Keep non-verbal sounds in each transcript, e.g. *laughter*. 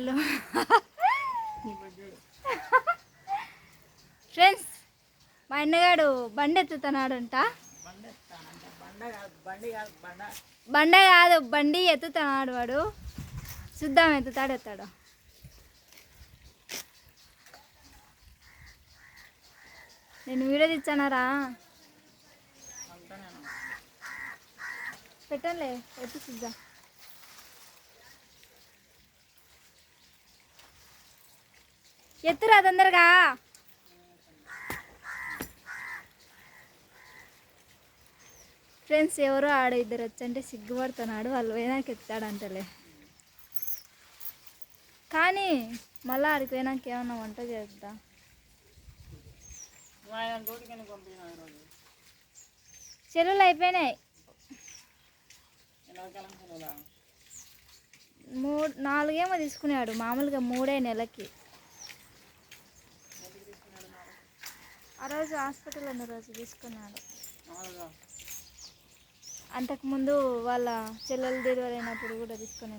వెళ్ళు ఫ్రెండ్స్ *laughs* మా అన్నగాడు బండి ఎత్తుతున్నాడంట. బండ కాదు బండి ఎత్తుతున్నాడు వాడు. చూద్దాం ఎత్తుతాడు ఎత్తాడు. నేను వీడియో తెచ్చానారా పెట్టలే ఎత్తు చూద్దాం. ఎత్తురా తొందరగా. ఫ్రెండ్స్ ఎవరో ఆడ ఇద్దరు వచ్చంటే సిగ్గుపడుతున్నాడు వాళ్ళు పోయినాక ఎత్తాడంటలే. కానీ మళ్ళీ ఆడికి పోయినాక ఏమన్నా వంట చేద్దాం? చెరువులు అయిపోయినాయి. మూడు నాలుగేమో తీసుకున్నాడు మామూలుగా మూడే నెలకి. ఆ రోజు హాస్పిటల్ ఉన్న రోజు తీసుకున్నాడు. అంతకుముందు వాళ్ళ చెల్లెలు డెలివరీ అయినప్పుడు కూడా తీసుకుని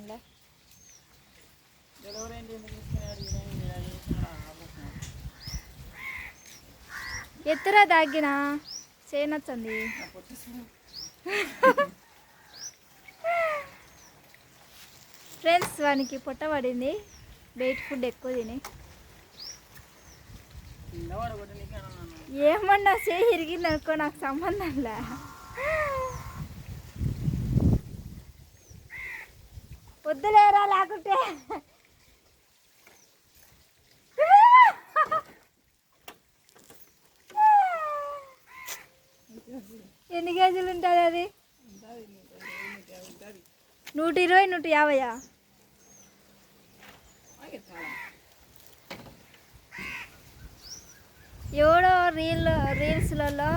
ఎత్తురా దాగిన? చేయనొచ్చంది. ఫ్రెండ్స్ వానికి పొట్ట పడింది. బయట ఫుడ్ ఎక్కువ తిని. ఏమన్నా చేయి ఇరిగింది అనుకో నాకు సంబంధం లే. వద్దులేరా లేకుంటే? ఎన్ని కేజీలు ఉంటుంది అది? నూట ఇరవై నూట యాభైయా? ఎవడో రీల్ రీల్స్లలో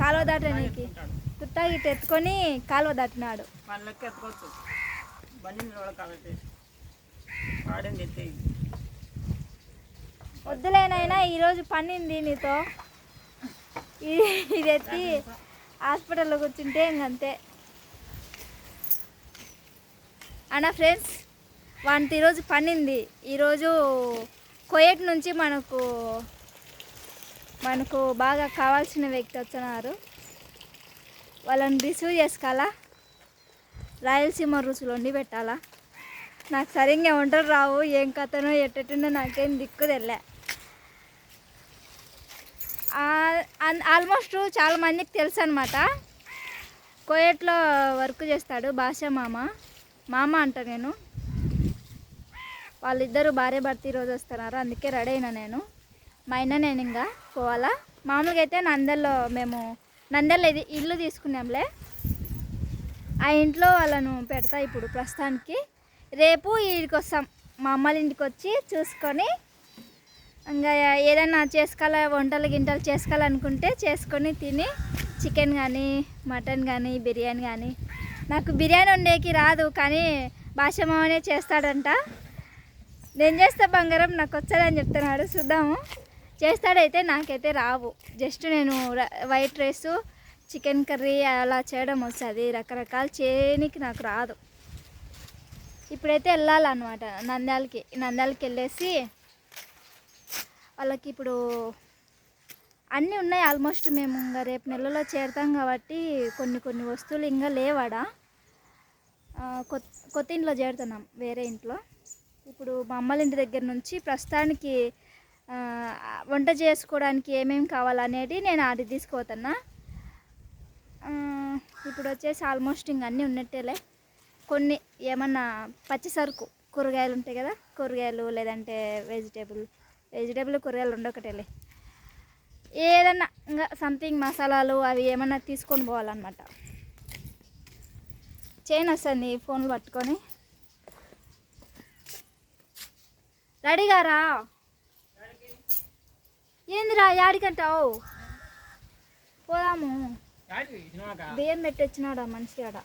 కాలువ దాటడానికి తుట్టా ఇటు ఎత్తుకొని కాలువ దాటినాడు. వద్దులేనైనా ఈరోజు పనింది నీతో. ఇది ఎత్తి హాస్పిటల్లో కూర్చుంటే ఇంకంతే. అన్న ఫ్రెండ్స్ వానికి ఈరోజు పనింది ఈరోజు కోయట్ నుంచి మనకు మనకు బాగా కావాల్సిన వ్యక్తి వచ్చినారు వాళ్ళని రిసీవ్ చేసుకోవాలా? రాయలసీమ రుచులు వండి పెట్టాలా? నాకు సరిగ్గా వంటలు రావు ఏం కథనో ఎట్టెట్టునో నాకేం దిక్కు తెల్లే. ఆల్మోస్ట్ చాలా మందికి తెలుసు అనమాట కోయట్లో వర్క్ చేస్తాడు భాష మామ. మామ అంట నేను. వాళ్ళిద్దరూ భార్య భర్త ఈరోజు వస్తున్నారు అందుకే రెడీ అయినా నేను. మా అయినా నేను ఇంకా పోవాలా? మామూలుగా అయితే నందల్లో మేము నందల్లో ఇది ఇల్లు తీసుకున్నాంలే. ఆ ఇంట్లో వాళ్ళను పెడతా ఇప్పుడు ప్రస్తుతానికి. రేపు వీడికి వస్తాం మా అమ్మల ఇంటికి వచ్చి చూసుకొని ఇంకా ఏదైనా చేసుకోవాలి వంటలు గింటలు చేసుకోవాలనుకుంటే చేసుకొని తిని చికెన్ కానీ మటన్ కానీ బిర్యానీ కానీ నాకు బిర్యానీ వండేకి రాదు కానీ భాషమామనే చేస్తాడంట. నేను చేస్తే బంగారం నాకు వచ్చదని చెప్తున్నాడు. చూద్దాము. చేస్తాడైతే నాకైతే రావు. జస్ట్ నేను వైట్ రైస్ చికెన్ కర్రీ అలా చేయడం వస్తుంది. రకరకాల చేయనికి నాకు రాదు. ఇప్పుడైతే వెళ్ళాలన్నమాట నంద్యాలకి. నంద్యాలకి వెళ్ళేసి వాళ్ళకి ఇప్పుడు అన్నీ ఉన్నాయి ఆల్మోస్ట్ మేము ఇంకా రేపు నెలలో చేరుతాం కాబట్టి కొన్ని కొన్ని వస్తువులు ఇంకా లేవాడా. కొత్త కొత్త ఇంట్లో చేరుతున్నాం వేరే ఇంట్లో. ఇప్పుడు మా అమ్మల ఇంటి దగ్గర నుంచి ప్రస్తుతానికి వంట చేసుకోవడానికి ఏమేమి కావాలనేది నేను అది తీసుకుపోతున్నా. ఇప్పుడు వచ్చేసి ఆల్మోస్ట్ ఇంక అన్నీ ఉన్నట్టేలే. కొన్ని ఏమన్నా పచ్చి సరుకు కూరగాయలు ఉంటాయి కదా కూరగాయలు లేదంటే వెజిటేబుల్ వెజిటేబుల్ కూరగాయలు ఉండొకటేలే. ఏదన్నా ఇంకా సంథింగ్ మసాలాలు అవి ఏమన్నా తీసుకొని పోవాలన్నమాట. చైన్ వస్తుంది ఫోన్లు పట్టుకొని. రెడీగా రా ఏందిరా యాడికంటావు? పోదాము. బియ్యం పెట్టి వచ్చినాడు ఆ మనిషి ఆడ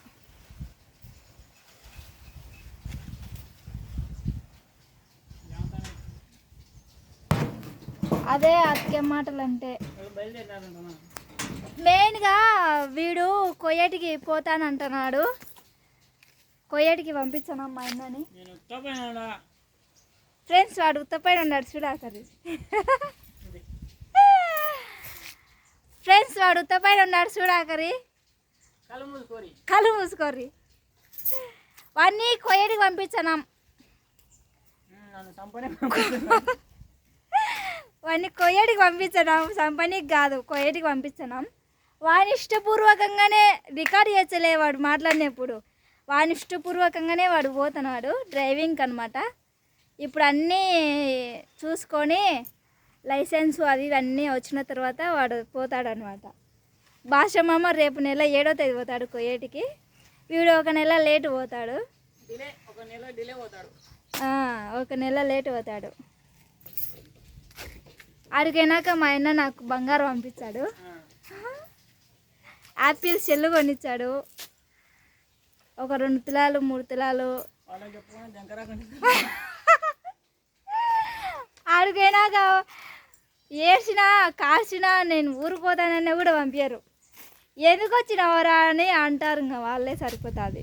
అదే అతికే మాటలు అంటే మెయిన్గా వీడు కొయ్యటికి పోతానంటున్నాడు. కొయ్యటికి పంపించాను ఉత్తపోయినాడా ఫ్రెండ్స్ వాడు ఉత్తపైన ఉన్నాడు చూడాకరి ఇది. ఫ్రెండ్స్ వాడు ఉత్తపైన ఉన్నాడు చూడాకరి కళ్ళు మూసుకోరి. కళ్ళు మూసుకోర్రి వాడిని కొయ్యడికి పంపించాం నన్ను చంపనే వాడిని కొయ్యడికి పంపించడం సంపనికి కాదు కొయ్యడికి పంపించడం వాని ఇష్టపూర్వకంగానే రికార్డ్ చేసలే వాడు మాట్లాడినప్పుడు. వాని ఇష్టపూర్వకంగానే వాడు పోతున్నాడు డ్రైవింగ్ అనమాట ఇప్పుడు అన్నీ చూసుకొని లైసెన్స్ అది ఇది అన్నీ వచ్చిన తర్వాత వాడు పోతాడు అనమాట భాషమామ రేపు నెల ఏడో తేదీ పోతాడు కొయ్యేటికి వీడు ఒక నెల లేట్ పోతాడు. ఒక నెల లేట్ పోతాడు. అడిగినాక మా ఆయన నాకు బంగారం పంపించాడు. యాపిల్ సెల్లు కొనిచ్చాడు. ఒక రెండు తులాలు మూడు తులాలు. అడిగినాక ఏడ్చినా కాల్చినా నేను ఊరిపోతానని కూడా పంపారు ఎందుకు వచ్చినవరా అని అంటారు ఇంకా వాళ్ళే సరిపోతుంది.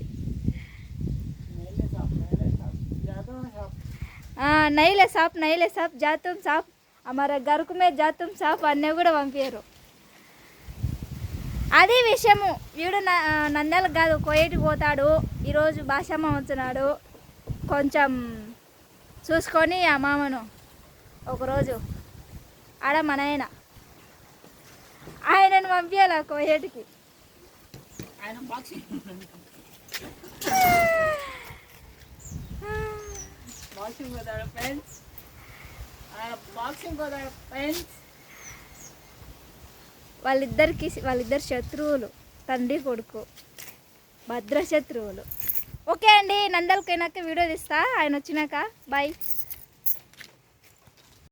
నైలే సాప్ నైలే సాప్ జాతం సాప్ అమర గరుకు మీద జాతం సాప్ అన్నీ కూడా పంపారు అది విషయము. వీడు న- నంద్యాలకు కాదు కోయేటికి పోతాడు. ఈరోజు భాషమ్మ వచ్చినాడు. కొంచెం చూసుకొని ఆ మామను ఒకరోజు ఆడ మన ఆయన. ఆయనను పంపించాలి కోయేటికి. బాక్సింగ్ పోతాడు ఫ్రెండ్స్ బాక్సింగ్ పోతాడు ఫ్రెండ్స్ వాళ్ళిద్దరికి వాళ్ళిద్దరు శత్రువులు. తండ్రి కొడుకు. భద్ర శత్రువులు ఓకే అండి నందలకైనాక వీడియో తీస్తా. ఆయన వచ్చినాక బాయ్.